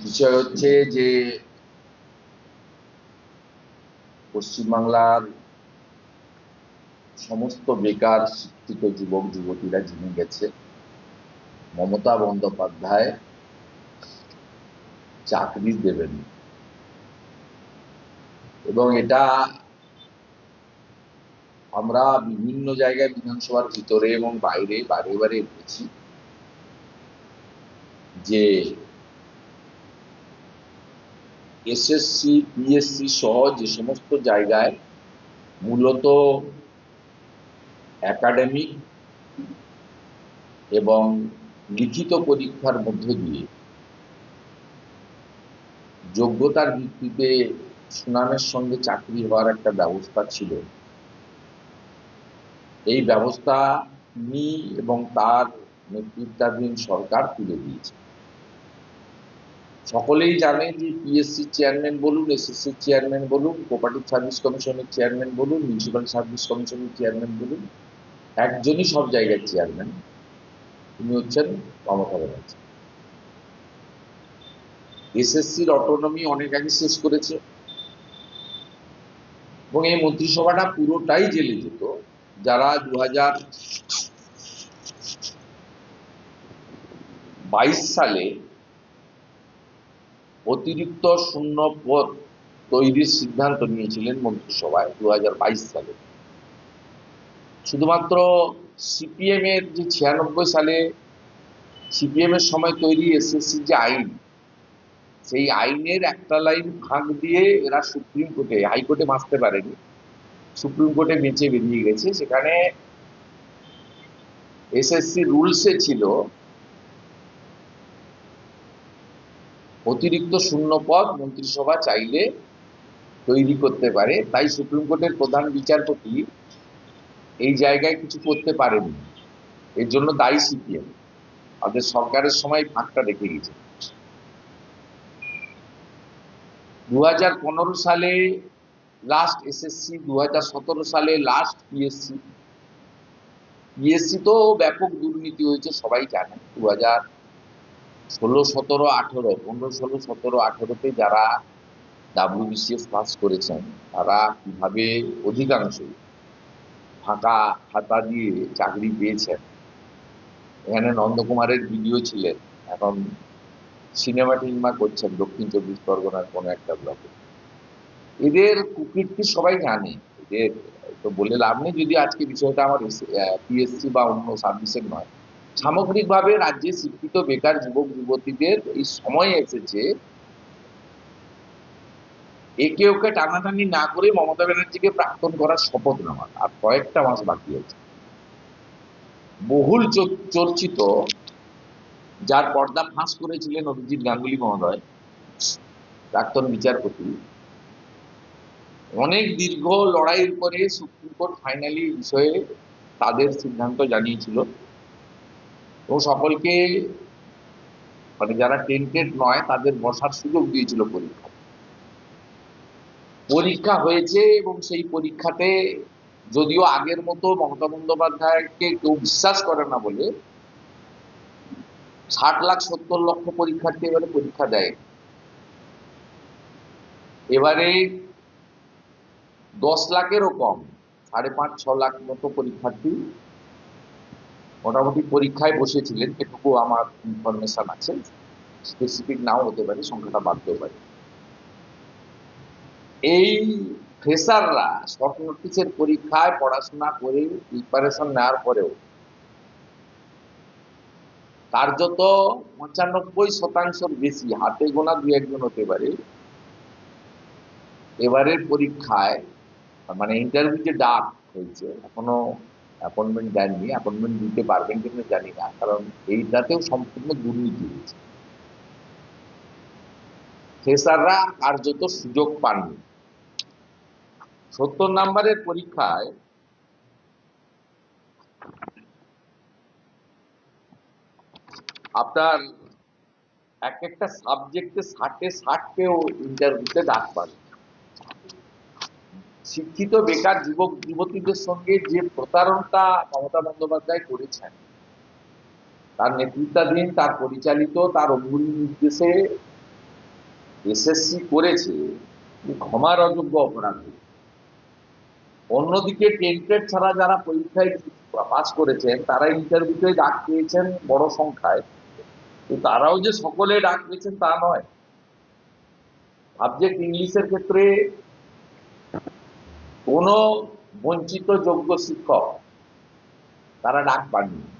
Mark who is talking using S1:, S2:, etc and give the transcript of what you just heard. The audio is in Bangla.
S1: বিষয় হচ্ছে যে পশ্চিমবাংলার সমস্ত বেকার শিক্ষিত যুবক, যুবতীরা জেনে গেছে। মমতা বন্দ্যোপাধ্যায় চাকরি দেবেন। এবং এটা আমরা বিভিন্ন জায়গায় বিধানসভার ভিতরে এবং বাইরে, বারে বারে বলেছি যে এসএসসি, পিএসসি সহ যে সমস্ত জায়গায় মূলত একাডেমিক এবং লিখিত পরীক্ষার মধ্য দিয়ে যোগ্যতার ভিত্তিতে সুনামের সঙ্গে চাকরি হওয়ার একটা ব্যবস্থা ছিল। এই ব্যবস্থা তিনি এবং তার নেতৃত্বাধীন সরকার তুলে দিয়েছে। সকলেই জানে যে পিএসসি চেয়ারম্যান বলুন এসএসসি চেয়ারম্যান বলুন কোপারেটিভ সার্ভিস কমিশনের চেয়ারম্যান বলুন মিউনিসিপ্যাল সার্ভিস কমিশনের চেয়ারম্যান বলুন, একজনই সব জায়গার চেয়ারম্যান তিনি হচ্ছেন মমতা ব্যানার্জি। এসএসসির অটোনমি অনেক আগে শেষ করেছে। এবং এই মন্ত্রিসভাটা পুরোটাই জেলে যেত। যারা দু বাইশ সালে অতিরিক্ত শূন্য পদ তৈরির সিদ্ধান্ত নিয়েছিলেন মন্ত্রিসভায় দু সালে। শুধুমাত্র সিপিএম এর যে ছিয়ানব্বই সালে সিপিএম এর সময় তৈরি এসএসসি যে আইন, সেই আইনের একটা লাইন ফাঁক দিয়ে এরা সুপ্রিম কোর্টে, হাইকোর্টে বাঁচতে পারেনি। সুপ্রিম কোর্টে বেঁচে বেরিয়ে গেছে। সেখানে এসএসসি রুলসে ছিল অতিরিক্ত শূন্য পদ মন্ত্রিসভা চাইলে তৈরি করতে পারে। তাই সুপ্রিম কোর্টের প্রধান বিচারপতি এই জায়গায় কিছু করতে পারেনি। এর জন্য দায়ী সিপিএম। আমাদের সরকারের সময় ফাঁকটা রেখে গেছে। দু হাজার পনেরো সালে লাস্ট এসএসসি দু হাজার সতেরো সালে লাস্ট পিএসসি পিএসসি তো ব্যাপক দুর্নীতি হয়েছে, সবাই জানে। দু হাজার ষোলো, সতেরো, আঠেরো, পনেরো, ষোলো, সতেরো, আঠেরোতে যারা ডাব্লিউবিসিএস পাস করেছেন, তারা কীভাবে অধিকাংশই ফাঁকা খাতা দিয়ে চাকরি পেয়েছেন? এখানে নন্দকুমারের ভিডিও ছিলেন। এখন সিনেমা টিনেমা করছেন দক্ষিণ চব্বিশ পরগনার কোনো একটা ব্লকে এদের কুকীর্তি সবাই জানে? এদের তো বলে লাভ নেই, যদি আজকে বিষয়টা আমার পিএসসি বা অন্য সার্ভিসের নয়। সামগ্রিকভাবে রাজ্যে শিক্ষিত বেকার যুবক যুবতীদের এই সময় এসেছে। একে ওকে টানাটানি না করে মমতা ব্যানার্জিকে প্রাক্তন করার শপথ নেওয়ার আর কয়েকটা মাস বাকি আছে। বহুল চর্চিত, যার পর্দা ফাঁস করেছিলেন অভিজিৎ গাঙ্গুলি মহোদয়, প্রাক্তন বিচারপতি। অনেক দীর্ঘ লড়াইয়ের পরে সুপ্রিম কোর্ট ফাইনালি বিষয়ে তাদের সিদ্ধান্ত জানিয়েছিল। এবং সকলকে মানে যারা টেন্টেড নয়, তাদের বসার সুযোগ দিয়েছিল পরীক্ষা। পরীক্ষা হয়েছে এবং সেই পরীক্ষাতে যদিও আগের মতো মমতা বন্দ্যোপাধ্যায়কে কেউ বিশ্বাস করে না বলে, ষাট লাখ সত্তর লক্ষ পরীক্ষার্থী এবারে পরীক্ষা দেয়। এবারে দশ লাখেরও কম, সাড়ে পাঁচ, ছ লাখ মতো পরীক্ষার্থী মোটামুটি পরীক্ষায় বসেছিলেন, এটুকু আমার ইনফরমেশন আছে। স্পেসিফিক নাও হতে পারে, সংখ্যাটা বাড়তেও পারে। এই ফ্রেশাররা শর্ট নোটিসের পরীক্ষায় পড়াশোনা করে প্রিপারেশন নেওয়ার পরেও কার্যত পঁচানব্বই শতাংশের বেশি, হাতে গোনা দু একজন হতে পারে, এবারের পরীক্ষায় মানে ইন্টারভিউ যে ডাক হয়েছে, এখনও অ্যাপয়েন্টমেন্ট দেননি অ্যাপয়েন্টমেন্ট দিতে পারবেন কিনা জানি না, কারণ এইটাতেও সম্পূর্ণ দুর্নীতি হয়েছে ফ্রেশাররা কার্যত সুযোগ পাননি। সত্তর নাম্বারের পরীক্ষায় আপনার এক একটা সাবজেক্টে ষাটে ষাট পেয়েও ইন্টারভিউতে ডাক পান শিক্ষিত বেকার যুবক, যুবতীদের সঙ্গে যে প্রতারণটা মমতা বন্দ্যোপাধ্যায় করেছেন, তার নেতৃত্বাধীন, তার পরিচালিত, তার অঙ্গুলি নির্দেশে এসএসসি করেছে ক্ষমার অযোগ্য অপরাধ। অন্যদিকে টেন্টেড ছাড়া যারা পরীক্ষায় পাস করেছেন, তারা ইন্টারভিউতে ডাক পেয়েছেন বড় সংখ্যায়। তো তারাও যে সকলে ডাক পেয়েছেন তা নয়। সাবজেক্ট ইংলিশের ক্ষেত্রে কোনো বঞ্চিত যোগ্য শিক্ষক তারা ডাক পাননি।